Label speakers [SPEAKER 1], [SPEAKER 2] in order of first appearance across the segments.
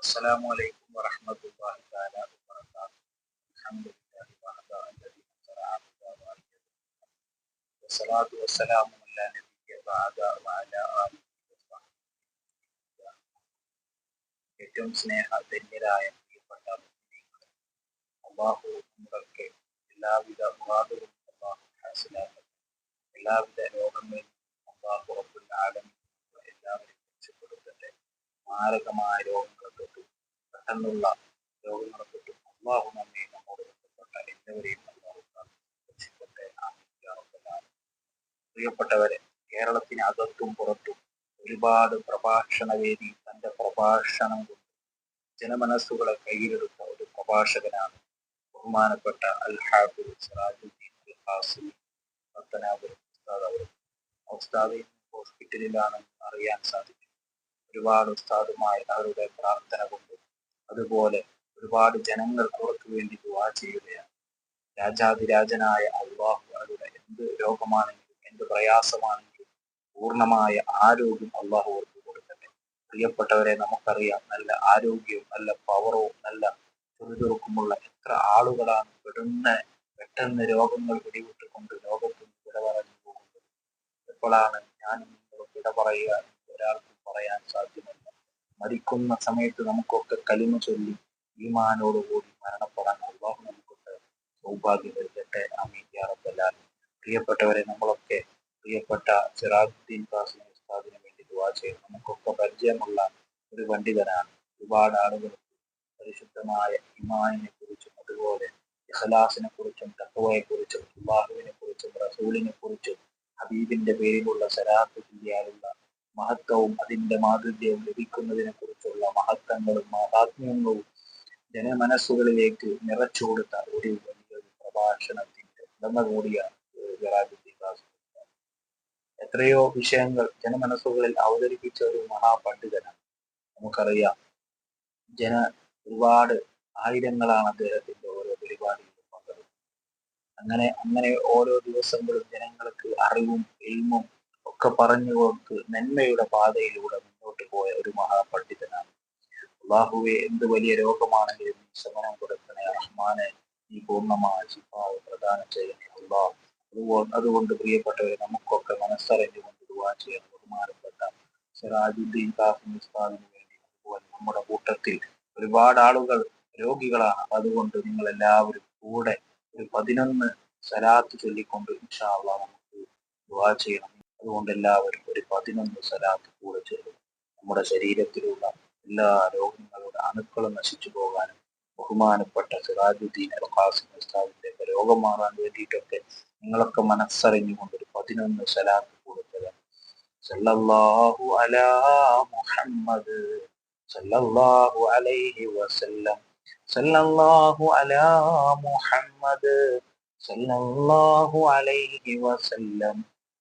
[SPEAKER 1] السلام عليكم ورحمة الله تعالى وبركاته الحمد لله وحده الذي أنزل عبده وأيده والصلاة والسلام على نبي بعد وعلى آله وصحبه ഏറ്റവും സ്നേഹധന്യരായ പ്രിയപ്പെട്ട മുസ്ലിങ്ങളെ അള്ളാഹു നമ്മൾക്ക് എല്ലാവിധ മുറാദുകളും അള്ളാഹു ഹാസിലാക്കട്ടെ എല്ലാവിധ രോഗങ്ങളും അള്ളാഹു റബ്ബുൽ ആലമീൻ എല്ലാവരും രക്ഷപ്പെടുത്തട്ടെ മാരകമായ രോഗങ്ങളെ തൊട്ടും പെട്ടെന്നുള്ള രോഗങ്ങളെ തൊട്ടും അള്ളാഹു നമ്മെ നമ്മോട് ബന്ധപ്പെട്ട എല്ലാവരെയും അള്ളാഹു രക്ഷിക്കട്ടെ. പ്രിയപ്പെട്ടവരെ കേരളത്തിന് അകത്തും പുറത്തും ഒരുപാട് പ്രഭാഷണ വേദി തന്റെ പ്രഭാഷണം കൊണ്ട് ജനമനസ്സുകളെ കയ്യിലെടുത്ത ഒരു പ്രഭാഷകനാണ് ബഹുമാനപ്പെട്ട അൽ ഹാഫിദ് സിറാജുദ്ദീൻ അൽ ഹാസിമി പത്തനാപുരം ഉസ്താദ് അവർ ഉസ്താദ് ഹോസ്പിറ്റലിലാണ് അറിയാൻ സാധിക്കും. ഒരുപാട് ഉസ്താദുമായി അവരുടെ പ്രാർത്ഥന കൊണ്ട് അതുപോലെ ഒരുപാട് ജനങ്ങൾ അവർക്ക് വേണ്ടി ദുവാ ചെയ്യുകയാണ്. രാജാതിരാജനായ അള്ളാഹു അവരുടെ എന്ത് രോഗമാണെങ്കിലും എന്ത് പ്രയാസമാണെങ്കിലും പൂർണമായ ആരോഗ്യം അള്ളാഹു അവർക്ക് കൊടുക്കട്ടെ. പ്രിയപ്പെട്ടവരെ നമുക്കറിയാം നല്ല ആരോഗ്യവും നല്ല പവറവും നല്ല ചുറുചുറുക്കുമുള്ള എത്ര ആളുകളാണ് പെടുന്ന പെട്ടെന്ന് രോഗങ്ങൾ പിടിവിട്ടുകൊണ്ട് ലോകത്തിൽ വിട പറഞ്ഞു പോകുന്നത്. എപ്പോഴാണ് ഞാൻ നിങ്ങൾ വിട പറയുക ഒരാൾക്കും പറയാൻ സാധ്യമല്ല. മരിക്കുന്ന സമയത്ത് നമുക്കൊക്കെ കലിമ ചൊല്ലി ഈമാനോടുകൂടി മരണപ്പെടാൻ അള്ളാഹു നമുക്കൊക്കെ സൗഭാഗ്യം വരുത്തട്ടെ യാ പ്രിയപ്പെട്ടവരെ നമ്മളൊക്കെ പ്രിയപ്പെട്ട സിറാജുദ്ദീൻ കാസിം ഉസ്താദിന് വേണ്ടി ദുവാ ചെയ്ത് നമുക്കൊക്കെ പരിചയമുള്ള ഒരു പണ്ഡിതനാണ്. ഒരുപാട് ആളുകൾ പരിശുദ്ധമായ ഇമാനിനെ കുറിച്ചും അതുപോലെ ഇഖലാസിനെ കുറിച്ചും തത്വയെ കുറിച്ചും അള്ളാഹുവിനെ കുറിച്ചും റസൂലിനെ കുറിച്ചും ഹബീബിന്റെ പേരിലുള്ള സലാത്ത് ചെയ്യാനുള്ള മഹത്വവും അതിന്റെ മാധുര്യവും ലഭിക്കുന്നതിനെ കുറിച്ചുള്ള മഹത്വങ്ങളും മഹാത്മ്യങ്ങളും ജനമനസ്സുകളിലേക്ക് നിറച്ചു കൊടുത്ത ഒരു വലിയ പ്രഭാഷണത്തിന്റെ ഉടമ കൂടിയാണ് എത്രയോ വിഷയങ്ങൾ ജനമനസ്സുകളിൽ അവതരിപ്പിച്ച ഒരു മഹാപണ്ഡിതനാണ്. നമുക്കറിയാം ജന ഒരുപാട് ആയിരങ്ങളാണ് അദ്ദേഹത്തിന്റെ ഓരോ പരിപാടിയിലും പങ്കെടുക്കുന്നത്. അങ്ങനെ അങ്ങനെ ഓരോ ദിവസങ്ങളും ജനങ്ങൾക്ക് അറിവും എൽമും ഒക്കെ പറഞ്ഞു കൊടുത്ത് നന്മയുടെ പാതയിലൂടെ മുന്നോട്ട് പോയ ഒരു മഹാപണ്ഡിതനാണ്. അള്ളാഹുവെ എന്ത് വലിയ രോഗമാണെങ്കിലും നീ ശമനം കൊടുക്കണേ. റഹ്മാനെ നീ പൂർണമായ ശിഫാവ് പ്രദാനം ചെയ്യണേ. അള്ളാഹ് അതുകൊണ്ട് അതുകൊണ്ട് പ്രിയപ്പെട്ടവരെ നമുക്കൊക്കെ മനസ്സറിഞ്ഞുകൊണ്ട് ദുവാ ചെയ്യണം. ബഹുമാനപ്പെട്ട സിറാജുദ്ദീൻ കാസിം ഉസ്താദിന് വേണ്ടി അതുപോലെ നമ്മുടെ കൂട്ടത്തിൽ ഒരുപാട് ആളുകൾ രോഗികളാണ്. അതുകൊണ്ട് നിങ്ങൾ എല്ലാവരും കൂടെ ഒരു പതിനൊന്ന് സലാത്ത് ചൊല്ലിക്കൊണ്ട് ഇൻഷാ അള്ളാഹ് നമുക്ക് ദുവാ ചെയ്യണം. അതുകൊണ്ട് എല്ലാവരും ഒരു പതിനൊന്ന് സലാത്ത് കൂടെ ചൊല്ലും. നമ്മുടെ ശരീരത്തിലുള്ള എല്ലാ രോഗങ്ങളുടെ അണുക്കളും നശിച്ചു പോകാനും ബഹുമാനപ്പെട്ട സിറാജുദ്ദീൻ അൽ ഖാസിം ഉസ്താദിന്റെ രോഗം മാറാൻ വേണ്ടിയിട്ടൊക്കെ നിങ്ങളൊക്കെ മനസ്സറിഞ്ഞുകൊണ്ട് ഒരു പതിനൊന്ന് സലാത്ത് കൊടുത്തത് സല്ലല്ലാഹു അലാ മുഹമ്മദ് സല്ലല്ലാഹു അലൈഹി വസല്ലം. സല്ലല്ലാഹു അലാ മുഹമ്മദ് സല്ലല്ലാഹു അലൈഹി വസല്ലം.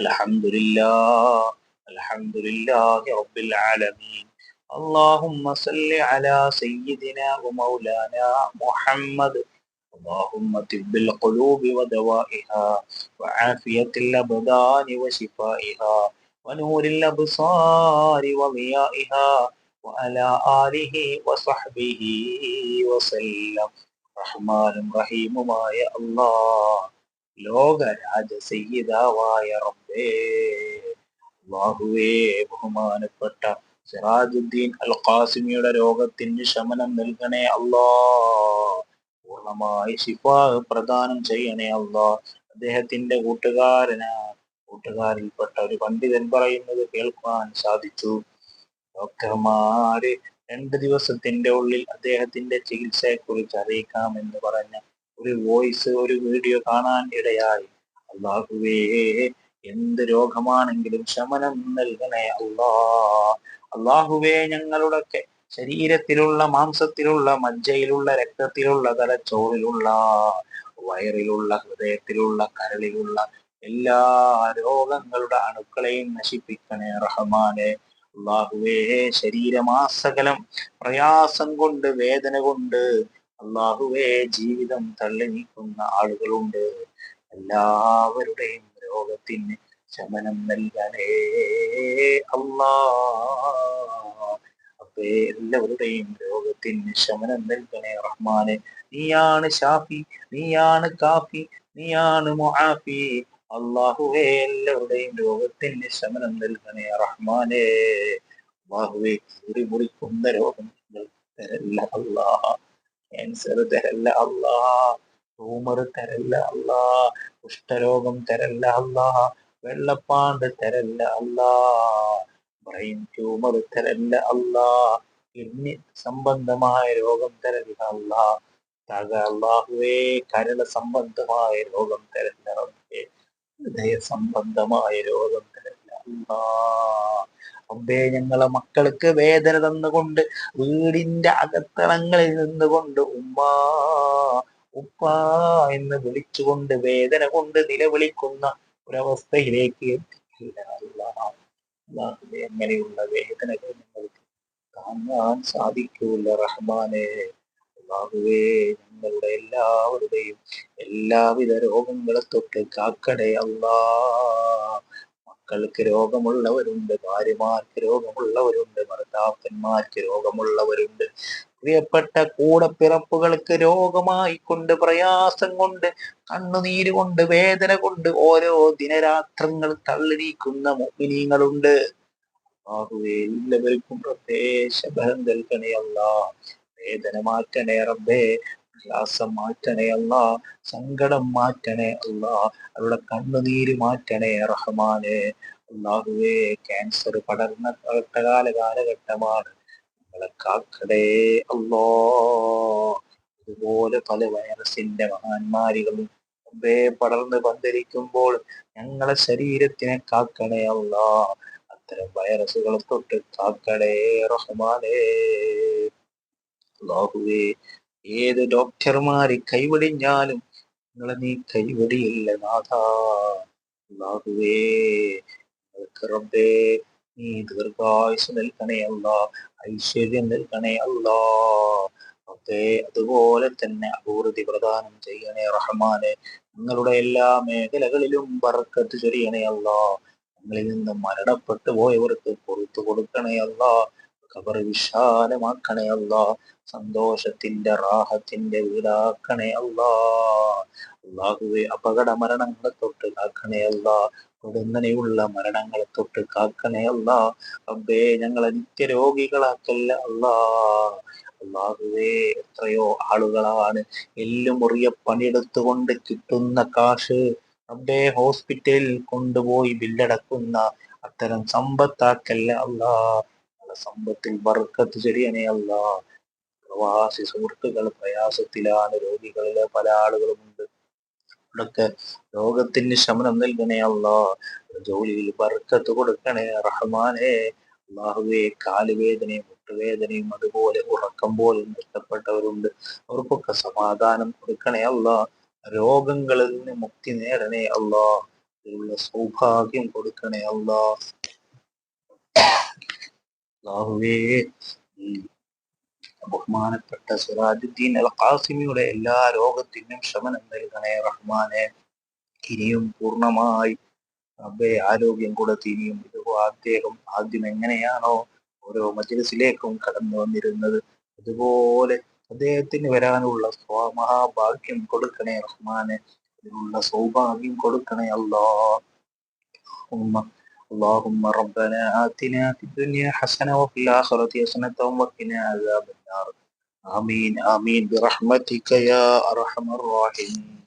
[SPEAKER 1] الحمد لله الحمد لله رب العالمين اللهم صل على سيدنا ومولانا محمد اللهم طب القلوب ودوائها وعافية الأبدان وشفائها ونور الأبصار وضيائها وعلى آله وصحبه وسلم റഹ്മാനും റഹീമുമായ അല്ലാ ലോക സയ്യിദാവായ റബ്ബേ. അല്ലാഹുവേ ബഹുമാനപ്പെട്ട സിറാജുദ്ദീൻ അൽ ഖാസിമിയുടെ രോഗത്തിന് ശമനം നൽകണേ അല്ലാ പൂർണമായി ശിഫാ പ്രദാനം ചെയ്യണേ അല്ലാ അദ്ദേഹത്തിന്റെ കൂട്ടുകാരന്. കൂട്ടുകാരിൽപ്പെട്ട ഒരു പണ്ഡിതൻ പറയുന്നത് കേൾക്കാൻ സാധിച്ചു. ഡോക്ടർമാര് രണ്ട് ദിവസത്തിന്റെ ഉള്ളിൽ അദ്ദേഹത്തിന്റെ ചികിത്സയെ കുറിച്ച് അറിയിക്കാമെന്ന് പറഞ്ഞ ഒരു വോയിസ് ഒരു വീഡിയോ കാണാൻ ഇടയായി. അള്ളാഹുവേ എന്ത് രോഗമാണെങ്കിലും ശമനം നൽകണേ അള്ളാ. അള്ളാഹുവേ ഞങ്ങളുടെയൊക്കെ ശരീരത്തിലുള്ള മാംസത്തിലുള്ള മജ്ജയിലുള്ള രക്തത്തിലുള്ള തലച്ചോറിലുള്ള വയറിലുള്ള ഹൃദയത്തിലുള്ള കരളിലുള്ള എല്ലാ രോഗങ്ങളുടെ അണുക്കളെയും നശിപ്പിക്കണേ റഹ്മാനെ. അള്ളാഹുവേ ശരീരമാസകലം പ്രയാസം കൊണ്ട് വേദന കൊണ്ട് അള്ളാഹുവേ ജീവിതം തള്ളി നീക്കുന്ന ആളുകളുണ്ട്. എല്ലാവരുടെയും രോഗത്തിന് ശമനം നൽകണേ അള്ളാ. എല്ലാവരുടെയും രോഗത്തിന് ശമനം നൽകണേ റഹ്മാനെ. നീയാണ് ഷാഫി നീയാണ് കാഫി നീയാണ് മുആഫി. അള്ളാഹുവേ എല്ലാവരുടെയും രോഗത്തിന് ശമനം നൽകണേ റഹ്മാനെ. അള്ളാഹുവേ മുറി മുറിക്കുന്ന രോഗം തരല്ല അള്ളാ. ക്യാൻസർ തരല്ല അള്ളാ ട്യൂമർ തരല്ല അള്ളാ കുഷ്ഠരോഗം തരല്ല അള്ളാ വെള്ളപ്പാണ്ട് തരല്ല അള്ളാ ബ്രെയിൻ ട്യൂമർ തരല്ല അള്ളാ കിഡ്നി സംബന്ധമായ രോഗം തരല്ല അള്ളാ തക അള്ളാഹുവേ കരള സംബന്ധമായ രോഗം തരല്ല ഹൃദയ സംബന്ധമായ രോഗം തരല്ല അള്ളാ റബ്ബേ ഞങ്ങളെ മക്കൾക്ക് വേദന തന്നുകൊണ്ട് വീടിന്റെ അകത്തളങ്ങളിൽ നിന്നുകൊണ്ട് ഉമ്മാ ഉപ്പ എന്ന് വിളിച്ചുകൊണ്ട് വേദന കൊണ്ട് നിലവിളിക്കുന്ന ഒരവസ്ഥയിലേക്ക് അങ്ങനെയുള്ള വേദനകൾ ഞങ്ങൾക്ക് താങ്ങാൻ സാധിക്കൂല റഹ്മാനെ. അള്ളാഹുവേ ഞങ്ങളുടെ എല്ലാവരുടെയും എല്ലാവിധ രോഗങ്ങളെ തൊട്ട് കാക്കടേ അള്ളാ. മക്കൾക്ക് രോഗമുള്ളവരുണ്ട് ഭാര്യമാർക്ക് രോഗമുള്ളവരുണ്ട് ഭർത്താക്കന്മാർക്ക് രോഗമുള്ളവരുണ്ട്. പ്രിയപ്പെട്ട കൂടപ്പിറപ്പുകൾക്ക് രോഗമായി കൊണ്ട് പ്രയാസം കൊണ്ട് കണ്ണുനീര് കൊണ്ട് വേദന കൊണ്ട് ഓരോ ദിനരാത്രങ്ങൾ തള്ളിരിക്കുന്ന മോഹിനീങ്ങളുണ്ട് എല്ലാവർക്കും പ്രത്യേക ബലം നൽകണേ അല്ല വേദന മാറ്റണേ റബ്ബേ. പ്രയാസം മാറ്റണേ അല്ല സങ്കടം മാറ്റണേ അല്ല അവരുടെ കണ്ണുനീര് മാറ്റണേ റഹ്മാനെ. അള്ളാഹുവേ ക്യാൻസർ പടർന്ന കാല കാലഘട്ടമാണ്. ഞങ്ങളെ കാക്കടേ അല്ലോ. ഇതുപോലെ പല വൈറസിന്റെ മഹാന്മാരികളും മുമ്പേ പടർന്ന് പന്തരിക്കുമ്പോൾ ഞങ്ങളെ ശരീരത്തിനെ കാക്കണേ അല്ല. അത്തരം വൈറസുകളെ തൊട്ട് കാക്കടേ റഹ്മാനേ. അള്ളാഹുവേ ഏത് ഡോക്ടർമാര് കൈവടിഞ്ഞാലും നിങ്ങളെ നീ കൈവടിയില്ല നാഥ. റബ്ബേ നീ ദീർഘായുസ് നൽകണേ അല്ല ഐശ്വര്യം നൽകണേ അല്ല. റബ്ബേ അതുപോലെ തന്നെ അഭിവൃദ്ധി പ്രദാനം ചെയ്യണേ റഹ്മാനെ. നിങ്ങളുടെ എല്ലാ മേഖലകളിലും ബർക്കത്ത് ചൊരിയണേ അല്ല. നിന്ന് മരണപ്പെട്ടു പോയവർക്ക് പുറത്തു കൊടുക്കണേ അല്ല. ഖബർ വിശാലമാക്കണേ അല്ല. സന്തോഷത്തിന്റെ റാഹത്തിന്റെ വീടാക്കണേ അല്ലാ. അള്ളാഹുവെ അപകട മരണങ്ങളെ തൊട്ട് കാക്കണേ അല്ല. കൊടുന്നനെയുള്ള മരണങ്ങളെ തൊട്ട് കാക്കണേ അല്ല. അബ്ബേ ഞങ്ങളെ നിത്യരോഗികളാക്കല്ല അല്ലാ. അള്ളാഹുവേ എത്രയോ ആളുകളാണ് എല്ലും മുറിയ പണിയെടുത്തുകൊണ്ട് കിട്ടുന്ന കാശ് അബ്ബേ ഹോസ്പിറ്റലിൽ കൊണ്ടുപോയി ബില്ലടക്കുന്ന അത്തരം സമ്പത്താക്കല്ല ഞങ്ങളെ സമ്പത്തിൽ ബർക്കത്ത് ചെറിയണേ അല്ലാ പ്രവാസി സുഹൃത്തുക്കൾ പ്രയാസത്തിലാണ് രോഗികളിലെ പല ആളുകളുമുണ്ട്. ഇവിടൊക്കെ രോഗത്തിന് ശമനം നൽകണേ അല്ലാ ജോലിയിൽ ബർക്കത്ത് കൊടുക്കണേ റഹ്മാനെ. അള്ളാഹുവെ കാലുവേദനയും മുട്ടുവേദനയും അതുപോലെ ഉറക്കം പോലും നഷ്ടപ്പെട്ടവരുണ്ട്. അവർക്കൊക്കെ സമാധാനം കൊടുക്കണേ അല്ല രോഗങ്ങളിൽ നിന്ന് മുക്തി നേടണേ അല്ല ഇതിനുള്ള സൗഭാഗ്യം കൊടുക്കണേ അല്ലാ അള്ളാഹുവേ. ബഹുമാനപ്പെട്ട സിറാജുദ്ദീൻ അൽ ഖാസിമിയുടെ എല്ലാ രോഗത്തിനും ശമനം നൽകണേ റഹ്മാനെ. ഇനിയും പൂർണമായി റബ്ബെ ആരോഗ്യം കൊടുത്ത് ഇനിയും അദ്ദേഹം ആദ്യം എങ്ങനെയാണോ ഓരോ മജ്ലിസിലേക്കും കടന്നു വന്നിരുന്നത്. അതുപോലെ അദ്ദേഹത്തിന് വരാനുള്ള മഹാഭാഗ്യം കൊടുക്കണേ റഹ്മാനെ. അതിനുള്ള സൗഭാഗ്യം കൊടുക്കണേ അല്ലാ اللهم ربنا آتنا في الدنيا حسنة وفي الآخرة حسنة وقنا عذاب النار. آمين آمين. برحمتك يا أرحم الراحمين.